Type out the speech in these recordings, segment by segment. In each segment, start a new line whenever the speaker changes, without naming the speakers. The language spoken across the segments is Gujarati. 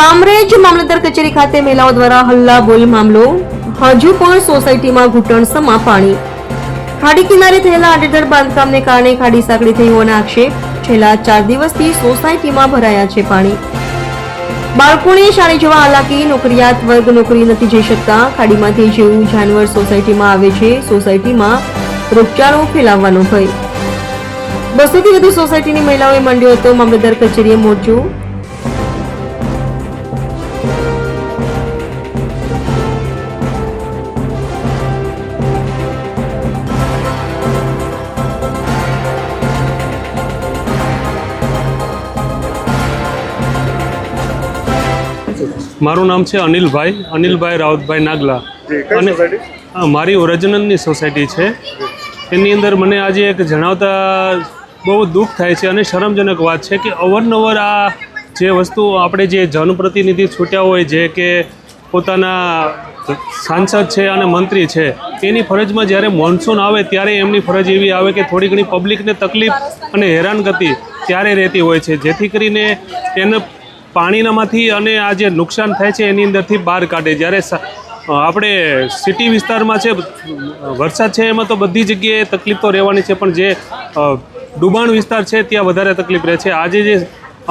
કામરેજ મામલતદાર કચેરી ખાતે મહિલાઓ દ્વારા હલ્લા બોલ મામલો. હજુ પણ સોસાયટીમાં ઘૂંટણસમાં પાણી. ખાડી કિનારે થયેલા આડેધડ બાંધકામને કારણે ખાડી સાંકડી થઈ હોવાના આક્ષેપ. છેલ્લા ચાર દિવસથી સોસાયટીમાં ભરાયા છે પાણી. બાળકોને શાળે જવા હાલાકી, નોકરિયાત વર્ગ નોકરી નથી જઈ શકતા. ખાડીમાંથી જેવું જાનવર સોસાયટીમાં આવે છે. સોસાયટીમાં રોગચાળો ફેલાવવાનો ભય. બસોથી વધુ સોસાયટીની મહિલાઓએ માંડ્યો હતો. મામલતદાર કચેરીએ મોરચો
મારું નામ છે અનિલભાઈ અનિલભાઈ રાઉતભાઈ નાગલા. અને? હા, મારી ઓરિજિનલની સોસાયટી છે. એની અંદર મને આજે એક જણાવતા બહુ દુઃખ થાય છે અને શરમજનક વાત છે કે અવારનવાર આ જે વસ્તુ આપણે જે જનપ્રતિનિધિ છૂટ્યા હોય જે કે પોતાના સાંસદ છે અને મંત્રી છે એની ફરજમાં જ્યારે મોન્સૂન આવે ત્યારે એમની ફરજ એવી આવે કે થોડી ઘણી પબ્લિકને તકલીફ અને હેરાનગતિ ત્યારે રહેતી હોય છે. જેથી કરીને એને પાણીનામાંથી અને આ જે નુકસાન થાય છે એની અંદરથી બહાર કાઢે. જ્યારે આપણે સિટી વિસ્તારમાં છે, વરસાદ છે, એમાં તો બધી જગ્યાએ તકલીફ તો રહેવાની છે, પણ જે ડુબાણ વિસ્તાર છે, ત્યાં વધારે તકલીફ રહે છે. આજે જે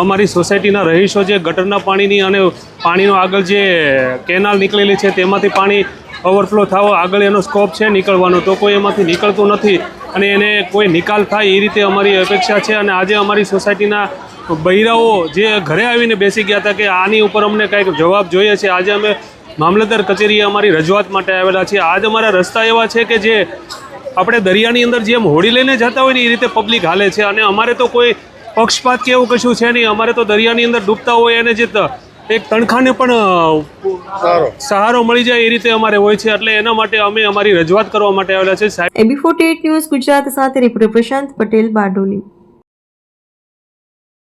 અમારી સોસાયટીના રહીશો જે ગટરના પાણીની અને પાણીનો આગળ જે કેનાલ નીકળેલી છે, તેમાંથી પાણી ઓવરફ્લો થવો, આગળ એનો સ્કોપ છે નીકળવાનો. તો કોઈ એમાંથી નીકળતું નથી. અને એને કોઈ નિકાલ થાય એ રીતે અમારી અપેક્ષા છે અને આજે અમારી સોસાયટીના બૈરાઓ જે ઘરે આવીને બેસી ગયા હતા કે આની ઉપર અમને કાંઈક જવાબ જોઈએ છે. આજે અમે મામલતદાર કચેરીએ અમારી રજૂઆત માટે આવેલા છીએ. આજ અમારા રસ્તા એવા છે કે જે આપણે દરિયાની અંદર જેમ હોડી લઈને જતા હોય ને એ રીતે પબ્લિક હાલે છે. અને અમારે તો કોઈ પક્ષપાત કે એવું કશું છે નહીં. અમારે તો દરિયાની અંદર ડૂબતા હોય અને જે એક તણખાને પણ સહારો મળી જાય એ રીતે અમારે હોય છે. એટલે એના માટે અમે અમારી રજૂઆત કરવા માટે આવેલા છે. સાહેબ
એબી ફોર્ટી ન્યૂઝ ગુજરાત સાથે રિપોર્ટર પ્રશાંત પટેલ બારડોલી.